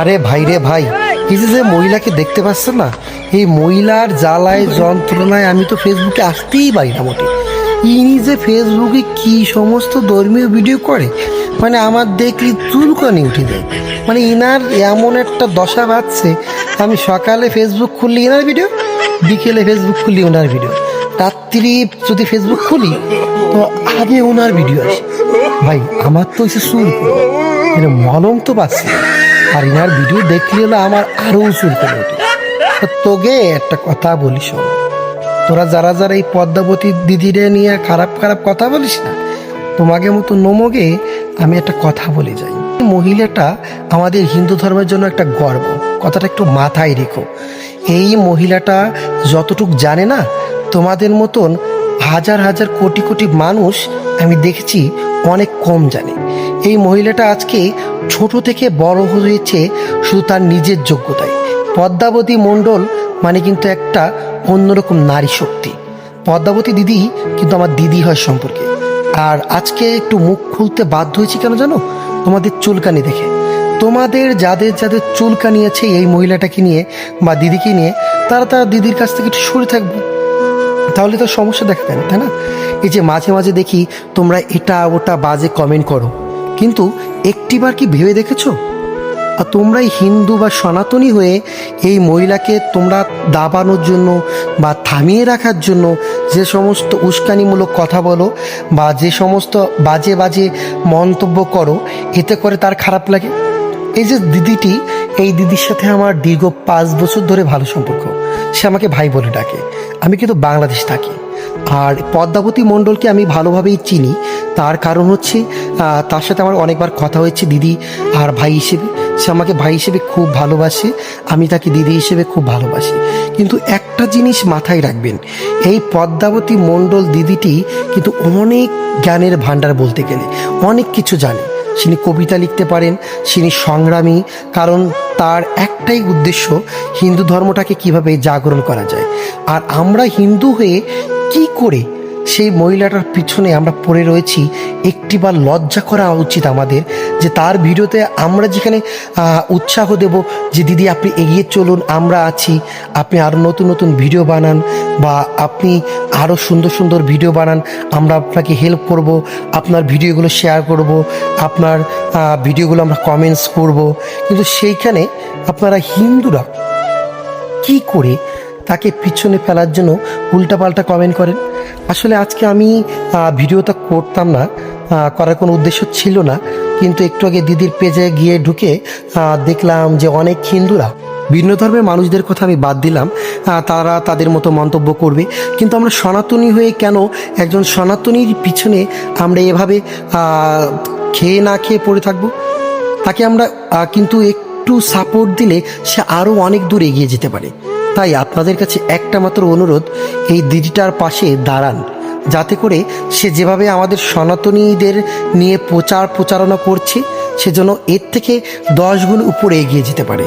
আরে ভাই রে ভাই, এই যে যে মহিলাকে দেখতে পাচ্ছেন না, এই মহিলার জ্বালায়, যন্ত্রণায় আমি তো ফেসবুকে আসতেই পারি না মোটে ইনি যে ফেসবুকে কি সমস্ত ধর্মীয় ভিডিও করে মানে আমার দেখলি চুলকানি উঠে যায়। মানে ইনার এমন একটা দশা বাজছে আমি সকালে ফেসবুক খুললি ইনার ভিডিও বিকেলে ফেসবুক খুললি ওনার ভিডিও রাত্রি যদি ফেসবুক খুলি, তো আগে ওনার ভিডিও আসে। ভাই, আমার তো এসে চুল মলম তো পাচ্ছি। আর ইনার ভিডিও দেখলে হলো আমার আরও চুল করে ওঠে তোকে একটা কথা বলি শোন। তোরা যারা যারা এই পদ্মাবতী দিদিরে নিয়ে খারাপ খারাপ কথা বলিস না, তোমাকে মতো নমগে আমি একটা কথা বলে যাই। মহিলাটা আমাদের হিন্দু ধর্মের জন্য একটা গর্ব। কথাটা একটু মাথায় রেখো। এই মহিলাটা যতটুক জানে না, তোমাদের মতন হাজার হাজার কোটি কোটি মানুষ আমি দেখেছি অনেক কম জানে। এই মহিলাটা আজকে ছোট থেকে বড় হয়েছে শুধু তার নিজের যোগ্যতায়। পদ্মাবতী মণ্ডল মানে কিন্তু একটা অন্যরকম নারী শক্তি। পদ্মাবতী দিদি কিন্তু আমার দিদি হয় সম্পর্কে। আর আজকে একটু মুখ খুলতে বাধ্য হয়েছি কেন জানো? তোমাদের চুলকানি দেখে। তোমাদের যাদের যাদের চুলকানি আছে এই মহিলাটাকে নিয়ে বা দিদিকে নিয়ে, তারা তারা দিদির কাছ থেকে একটু সরে থাকবে। তাহলে তো সমস্যা দেখা দেয় না, তাই না? এই যে মাঝে মাঝে দেখি তোমরা এটা ওটা বাজে কমেন্ট করো। কিন্তু একটিবার কি ভেবে দেখেছ? আর তোমরা এই হিন্দু বা সনাতনী হয়ে এই মহিলাকে তোমরা দাবানোর জন্য বা থামিয়ে রাখার জন্য যে সমস্ত উস্কানিমূলক কথা বলো বা যে সমস্ত বাজে বাজে মন্তব্য করো, এতে করে তার খারাপ লাগে? এই যে দিদিটি, এই দিদির সাথে আমার দীর্ঘ পাঁচ বছর ধরে ভালো সম্পর্ক। সে আমাকে ভাই বলে ডাকে। আমি কিন্তু বাংলাদেশ থাকি। আর পদ্মাবতী মণ্ডলকে আমি ভালোভাবেই চিনি। তার কারণ হচ্ছে তার সাথে আমার অনেকবার কথা হয়েছে দিদি আর ভাই হিসেবে। সে আমাকে ভাই হিসেবে খুব ভালোবাসে। আমি তাকে দিদি হিসেবে খুব ভালোবাসি। কিন্তু একটা জিনিস মাথায় রাখবেন, এই পদ্মাবতী মণ্ডল দিদিটি কিন্তু অনেক জ্ঞানের ভাণ্ডার বলতে গেলে, অনেক কিছু জানে। তিনি কবিতা লিখতে পারেন তিনি সংগ্রামী, কারণ তার একটাই উদ্দেশ্য হিন্দু ধর্মটাকে কীভাবে জাগরণ করা যায়। আর আমরা হিন্দু হয়ে কি করে সেই মহিলাটার পিছনে আমরা পড়ে রয়েছি একটিবার লজ্জা করা উচিত আমাদের যে তার ভিডিওতে আমরা যেখানে উৎসাহ দেব যে দিদি আপনি এগিয়ে চলুন, আমরা আছি, আপনি আরও নতুন নতুন ভিডিও বানান বা আপনি আরও সুন্দর সুন্দর ভিডিও বানান, আমরা আপনাকে হেল্প করব, আপনার ভিডিওগুলো শেয়ার করব, আপনার ভিডিওগুলো আমরা কমেন্টস করব। কিন্তু সেইখানে আপনারা হিন্দুরা কি করে তাকে পিছনে ফেলার জন্য উল্টাপাল্টা কমেন্ট করেন। আসলে আজকে আমি ভিডিওটা করতাম না করার কোনো উদ্দেশ্য ছিল না, কিন্তু একটু আগে দিদির পেজে গিয়ে ঢুকে দেখলাম যে অনেক হিন্দুরা, ভিন্ন ধর্মের মানুষদের কথা আমি বাদ দিলাম তারা তাদের মতো মন্তব্য করবে। কিন্তু আমরা সনাতনী হয়ে কেন একজন সনাতনীর পিছনে আমরা এভাবে খেয়ে না খেয়ে পড়ে থাকব? তাকে আমরা কিন্তু একটু সাপোর্ট দিলে সে আরও অনেক দূর এগিয়ে যেতে পারে। তাই আপনাদের কাছে একটা মাত্র অনুরোধ, এই দিদিটার পাশে দাঁড়ান। যাতে করে সে যেভাবে আমাদের সনাতনীদের নিয়ে প্রচার প্রচারণা করছে সেজন্য এর থেকে দশ গুণ উপরে এগিয়ে যেতে পারে।